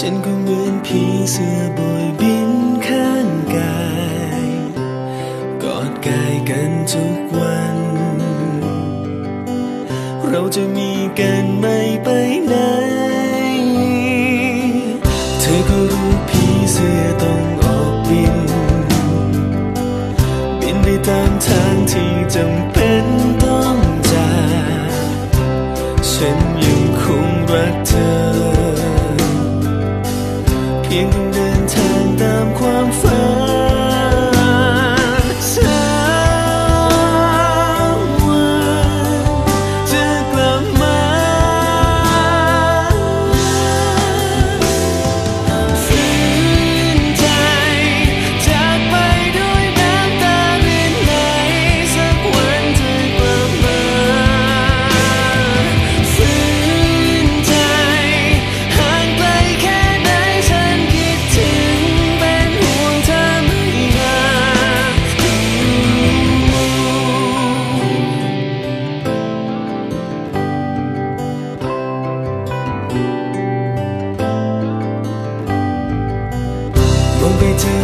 ฉันก็เหมือนผีเสื้อโบยบินข้างกาย กอดกายกันทุกวัน เราจะมีกันไม่ไปไหน เธอก็รู้ผีเสื้อต้องออกบิน บินไปตามทางที่จำเป็นต้องจาก ฉันยังคงรักเธอ มองไปเจอ